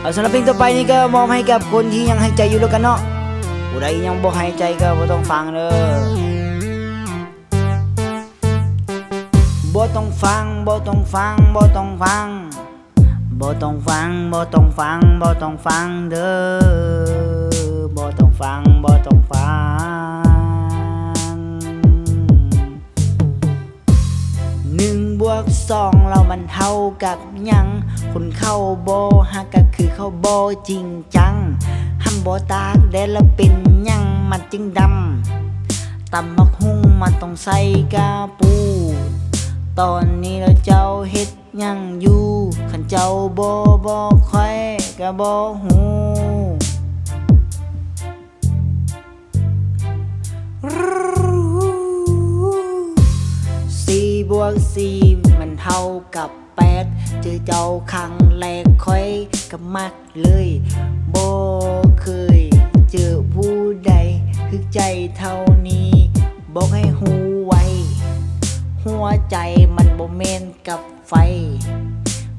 เอาสำหรับเพลงต่อไปนี่ก็มอบให้กับคนที่ยังหายใจอยู่แล้วกันเนาะผู้ใดยังบ่หายใจก็บ่ต้องฟังเด้อบ่ต้องฟังบ่ต้องฟังบ่ต้องฟังบ่ต้องฟังบ่ต้องฟังบ่ต้องฟังเด้อบ่ต้องฟังบ่ต้องฟัง วกสองเรามันเท่ากับยัง คนเข้าโบฮักก็คือเข้าโบจริงจังห้ำโบตากแดดแล้วเป็นยังมันจึงดำตำมักหุ่งมันต้องใส่กาปู ตอนนี้เราเจ้าเฮ็ดยังอยู่ขันเจ้าโบบอกค่อยก็บหูสี่บวกสี่ ท่ากับแปดเจอเจ้าครั้งแรกค่อยกับมักเลยโบเคย เจอผู้ใดคือใจเท่านี้ บอกให้หูไว หัวใจมันโบเมนกับไฟ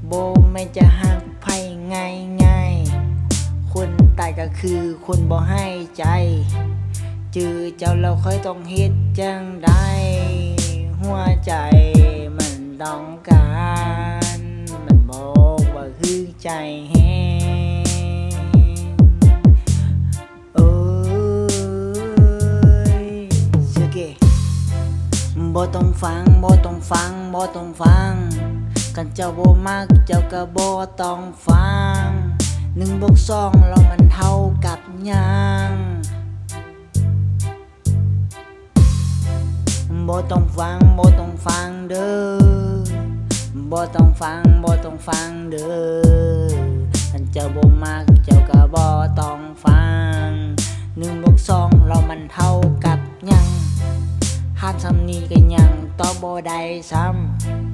โบไม่นจะหักไพ่ง่ายง่ายคนตายก็คือคนบ่ให้ใจ เจอเจ้าเราค่อยต้องเฮ็ดจังได้ ต้องการ มันบอกว่าคือใจแห้งเอ้ยสเกบ่ต้องฟังบ่ต้องฟังบ่ต้องฟัง กันเจ้าบ่มักเจ้าก็บ่ต้องฟังหนึ่งบวกสองแล้วมันเท่ากับยังบ่ต้องฟังบ่ต้องฟังเด้อ บ่ต้องฟังบ่ต้องฟังเด้ออันเจ้าบ่มากเจ้าก็บ่ต้องฟังหนึ่งบวกสองเรามันเท่ากับยังหาดซ้ำนี้ก็ยังตอบบ่ได้ซ้ำ